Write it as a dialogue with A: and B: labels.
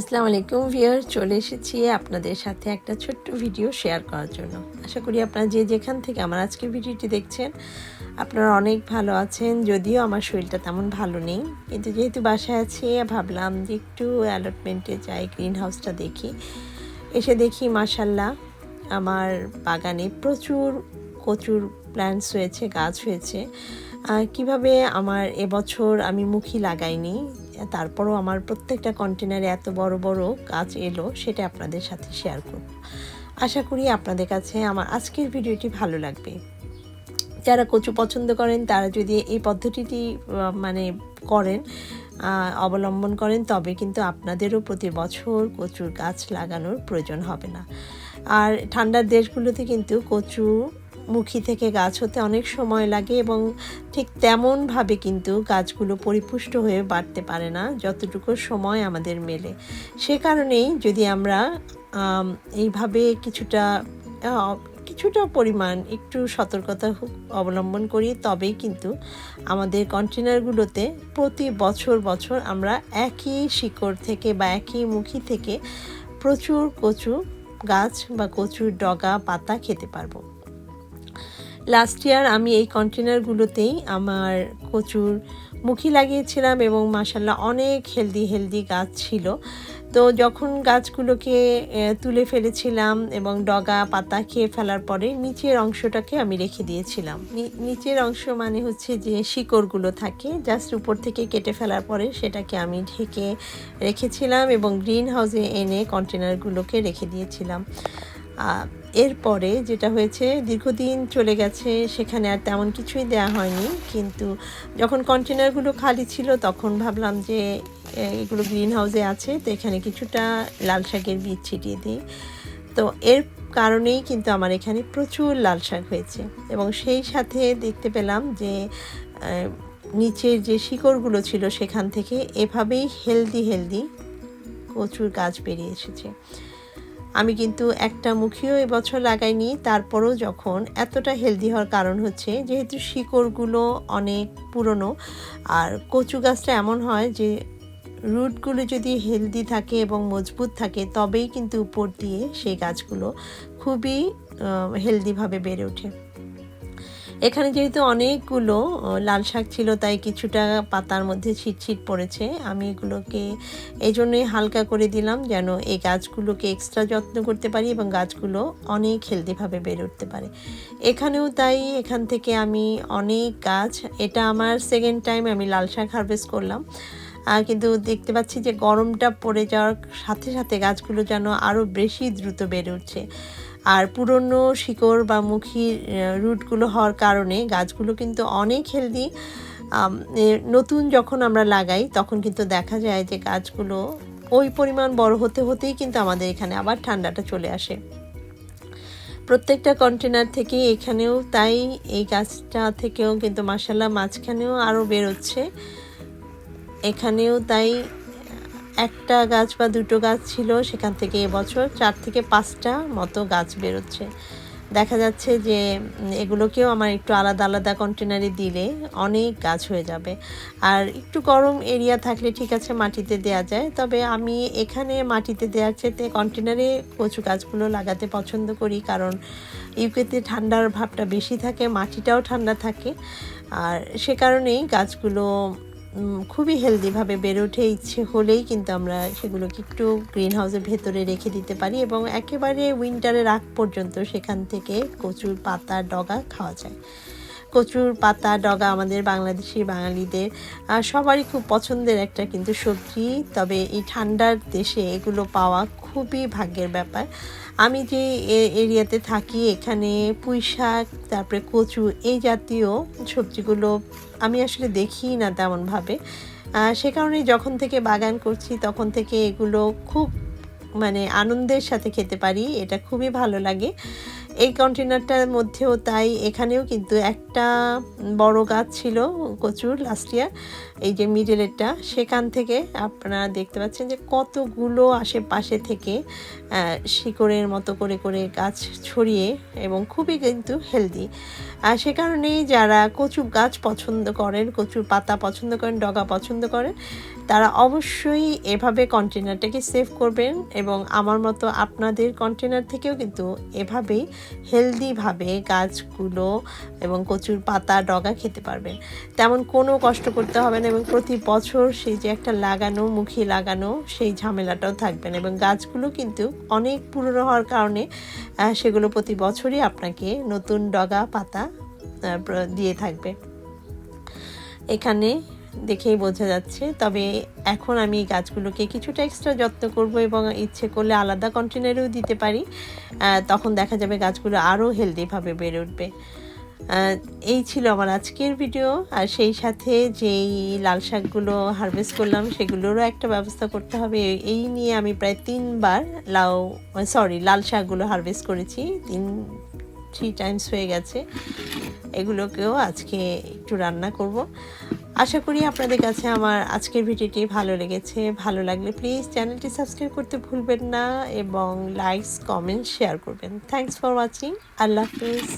A: আসসালামু আলাইকুম ভিয়ার চলে এসেছি আপনাদের সাথে একটা ছোট্ট ভিডিও শেয়ার করার জন্য। আশা করি আপনারা যে যেখান থেকে আমার আজকের ভিডিওটি দেখছেন, আপনারা অনেক ভালো আছেন, যদিও আমার শরীরটা তেমন ভালো নেই। কিন্তু যেহেতু বাসায় আছি, ভাবলাম যে একটু অ্যালটমেন্টে যাই গ্রিন হাউসটা দেখি। এসে দেখি মাসাল্লাহ আমার বাগানে প্রচুর কচুর প্ল্যান্টস হয়েছে, গাছ হয়েছে। কীভাবে আমার এবছর আমি মুখী লাগাইনি তারপরও আমার প্রত্যেকটা কন্টেনারে এত বড় বড় গাছ এলো, সেটা আপনাদের সাথে শেয়ার করব। আশা করি আপনাদের কাছে আমার আজকের ভিডিওটি ভালো লাগবে। যারা কচু পছন্দ করেন, তারা যদি এই পদ্ধতিটি মানে করেন অবলম্বন করেন, তবে কিন্তু আপনাদেরও প্রতি বছর কচুর গাছ লাগানোর প্রয়োজন হবে না। আর ঠান্ডার দেশগুলোতে কিন্তু কচু মুখী থেকে গাছ হতে অনেক সময় লাগে এবং ঠিক তেমনভাবে কিন্তু গাছগুলো পরিপুষ্ট হয়ে বাড়তে পারে না, যতটুকু সময় আমাদের মেলে। সে কারণেই যদি আমরা এইভাবে কিছুটা কিছুটা পরিমাণ একটু সতর্কতা অবলম্বন করি, তবেই কিন্তু আমাদের কন্টেনারগুলোতে প্রতি বছর বছর আমরা একই শিকড় থেকে বা একই মুখী থেকে প্রচুর কচু গাছ বা কচুর ডগা, পাতা খেতে পারব। লাস্ট ইয়ার আমি এই কন্টেনারগুলোতেই আমার কচুর মুখী লাগিয়েছিলাম এবং মাসাল্লাহ অনেক হেলদি হেলদি গাছ ছিল। তো যখন গাছগুলোকে তুলে ফেলেছিলাম এবং ডগা, পাতা খেয়ে ফেলার পরে নিচের অংশটাকে আমি রেখে দিয়েছিলাম। নিচের অংশ মানে হচ্ছে যে শিকড়গুলো থাকে জাস্ট উপর থেকে কেটে ফেলার পরে সেটাকে আমি ঢেকে রেখেছিলাম এবং গ্রিন হাউসে এনে কন্টেনারগুলোকে রেখে দিয়েছিলাম। এরপরে যেটা হয়েছে, দীর্ঘদিন চলে গেছে, সেখানে আর তেমন কিছুই দেওয়া হয়নি। কিন্তু যখন কন্টেনারগুলো খালি ছিল, তখন ভাবলাম যে এগুলো গ্রিন হাউসে আছে, তো এখানে কিছুটা লাল শাকের বীজ ছিটিয়ে দিই। তো এর কারণেই কিন্তু আমার এখানে প্রচুর লাল শাক হয়েছে। এবং সেই সাথে দেখতে পেলাম যে নিচের যে শিকড়গুলো ছিল সেখান থেকে এভাবেই হেলদি হেলদি কচুর গাছ বেরিয়ে এসেছে। আমি কিন্তু একটা মুখিও এবছর লাগাইনি, তারপরও যখন এতটা হেলদি হওয়ার কারণ হচ্ছে যেহেতু শিকড়গুলো অনেক পুরনো আর কচু গাছটা এমন হয় যে রুটগুলো যদি হেলদি থাকে এবং মজবুত থাকে তবেই কিন্তু উপর দিয়ে সেই গাছগুলো খুবই হেলদিভাবে বেড়ে ওঠে। এখানে যেহেতু অনেকগুলো লাল শাক ছিল, তাই কিছুটা পাতার মধ্যে ছিটছিট পড়েছে। আমি এগুলোকে এই জন্যই হালকা করে দিলাম যেন এই গাছগুলোকে এক্সট্রা যত্ন করতে পারি এবং গাছগুলো অনেক হেলদিভাবে বেড়ে উঠতে পারে। এখানেও তাই, এখান থেকে আমি অনেক গাছ, এটা আমার সেকেন্ড টাইম আমি লাল শাক হারভেস্ট করলাম। কিন্তু দেখতে পাচ্ছি যে গরমটা পড়ে যাওয়ার সাথে সাথে গাছগুলো যেন আরও বেশি দ্রুত বেড়ে উঠছে। আর পুরনো শিকড় বা মুখী রুটগুলো হওয়ার কারণে গাছগুলো কিন্তু অনেক হেলদি নতুন যখন আমরা লাগাই, তখন কিন্তু দেখা যায় যে গাছগুলো ওই পরিমাণ বড় হতে হতেই কিন্তু আমাদের এখানে আবার ঠান্ডাটা চলে আসে। প্রত্যেকটা কন্টেনার থেকে এখানেও তাই, এই গাছটা থেকেও কিন্তু মাসাল্লাহ মাঝখানেও আরও বেরোচ্ছে। এখানেও তাই একটা গাছ বা দুটো গাছ ছিল, সেখান থেকে এবছর চার থেকে পাঁচটা মতো গাছ বেরোচ্ছে। দেখা যাচ্ছে যে এগুলোকেও আমার একটু আলাদা আলাদা কন্টেনারে দিলে অনেক গাছ হয়ে যাবে। আর একটু গরম এরিয়া থাকলে ঠিক আছে মাটিতে দেয়া যায়, তবে আমি এখানে মাটিতে দেওয়ার চেয়ে কন্টেনারে কচু গাছগুলো লাগাতে পছন্দ করি, কারণ ইউকেতে ঠান্ডার ভাবটা বেশি থাকে, মাটিটাও ঠান্ডা থাকে। আর সে কারণেই গাছগুলো খুবই হেলদিভাবে বেড়ে ওঠে, ইচ্ছে হলেই কিন্তু আমরা সেগুলোকে একটু গ্রিন হাউসের ভেতরে রেখে দিতে পারি এবং একেবারে উইন্টারের আগ পর্যন্ত সেখান থেকে কচুর পাতা, ডগা খাওয়া যায়। কচুর পাতা, ডগা আমাদের বাংলাদেশি বাঙালিদের সবারই খুব পছন্দের একটা কিন্তু সবজি, তবে এই ঠান্ডার দেশে এগুলো পাওয়া খুবই ভাগ্যের ব্যাপার। আমি যে এরিয়াতে থাকি, এখানে পুঁই শাক তারপরে কচু, এই জাতীয় সবজিগুলো আমি আসলে দেখি না তেমনভাবে। সে কারণে যখন থেকে বাগান করছি, তখন থেকে এগুলো খুব মানে আনন্দের সাথে খেতে পারি, এটা খুবই ভালো লাগে। এই কন্টেনারটার মধ্যেও তাই, এখানেও কিন্তু একটা বড় গাছ ছিল কচুর লাস্ট ইয়ার এই যে মিডলেরটা সেখান থেকে আপনারা দেখতে পাচ্ছেন যে কতগুলো আশেপাশে থেকে শিকড়ের মতো করে করে গাছ ছড়িয়ে এবং খুবই কিন্তু হেলদি আর সে কারণেই যারা কচু গাছ পছন্দ করেন, কচুর পাতা পছন্দ করেন, ডগা পছন্দ করেন, তারা অবশ্যই এভাবে কন্টেনারটাকে সেভ করবেন এবং আমার মতো আপনাদের কন্টেনার থেকেও কিন্তু এভাবেই হেলদিভাবে গাছগুলো এবং কচুর পাতা, ডগা খেতে পারবেন। তেমন কোনো কষ্ট করতে হবে না এবং প্রতি বছর সেই যে একটা লাগানো, মুখে লাগানো সেই ঝামেলাটাও থাকবে না এবং গাছগুলো কিন্তু অনেক পুরনো হওয়ার কারণে সেগুলো প্রতি বছরই আপনাকে নতুন ডগা পাতা দিয়ে থাকবে। এখানে দেখেই বোঝা যাচ্ছে, তবে এখন আমি গাছগুলোকে কিছুটা এক্সট্রা যত্ন করব এবং ইচ্ছে করলে আলাদা কন্টেনারেও দিতে পারি তখন দেখা যাবে গাছগুলো আরও হেলদিভাবে বেড়ে উঠবে। এই ছিল আমার আজকের ভিডিও আর সেই সাথে যেই লাল শাকগুলো হারভেস্ট করলাম, সেগুলোরও একটা ব্যবস্থা করতে হবে। এই নিয়ে আমি প্রায় তিনবার লাউ সরি লাল শাকগুলো হারভেস্ট করেছি। তিন থ্রি টাইমস হয়ে গেছে। এগুলোকেও আজকে একটু রান্না করব। আশা করি আপনাদের কাছে আমার আজকের ভিডিওটি ভালো লেগেছে। ভালো লাগলে প্লিজ চ্যানেলটি সাবস্ক্রাইব করতে ভুলবেন না, এবং লাইকস কমেন্ট শেয়ার করবেন। থ্যাংকস ফর ওয়াচিং আল্লাহ হাফিজ।